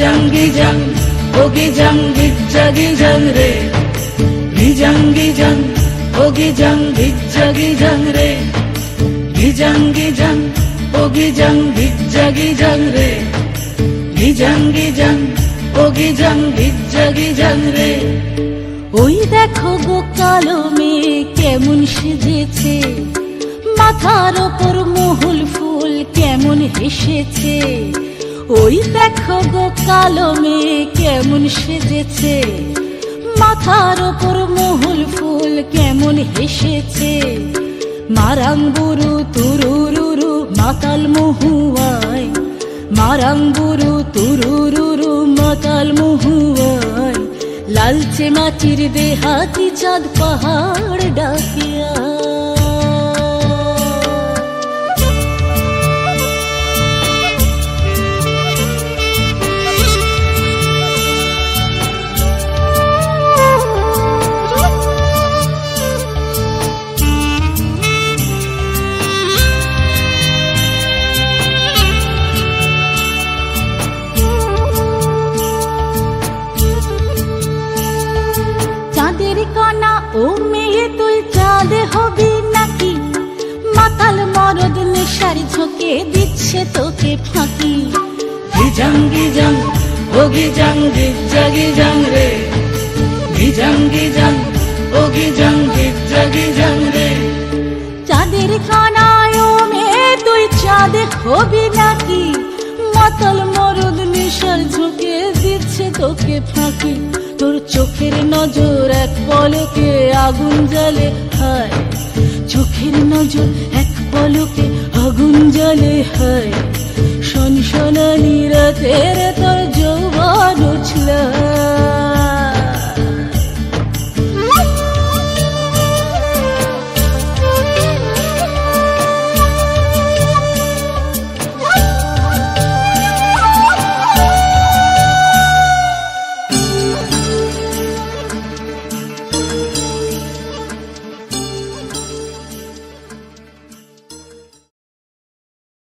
গিজাং ও গিজাং গিজ্জা গিজাং রে। গিজাং গিজাং ও গিজাং গিজ্জা গিজাং রে। গিজাং গিজাং ও গিজাং গিজ্জা গিজাং রে। গিজাং গিজাং ও গিজাং গিজ্জা গিজাং রে। ওই দেখো গো কালো মেয়ে কেমন সেজেছে, মাথার ওপর মহুল ফুল কেমন হেসেছে। ওই দেখো গো কালো মেয়ে কেমন সেজেছে। মাথার ওপর মহুল ফুল কেমন হেসেছে। মারাঙ্গুরু তুরুরুরু মাতাল মহুয়ায়। মারাঙ্গুরু তুরুরুরু মাতাল মহুয়ায়। লালচে মাটির দেহাতি চাঁদ পাহাড় ডাকিয়া কণা ও মেয়ে তুই চাঁদ হবি নাকি? মাতাল মরদ নেশার ঝোঁকে দিচ্ছে তোকে ফাঁকি। গিজাং গিজাং ও গিজাং গিজাং রে। গিজাং গিজাং ও গিজাং গিজাং রে। চাঁদের কণায় ও মেয়ে তুই চাঁদ হবি নাকি? মাতাল মরদ নেশার ঝোঁকে দিচ্ছে তোকে ফাঁকি। তোর চোখের নজর পলকে আগুন জ্বলে হয়। চোখের নজর এক পলকে আগুন জ্বলে হায়। শনশনানি রাতের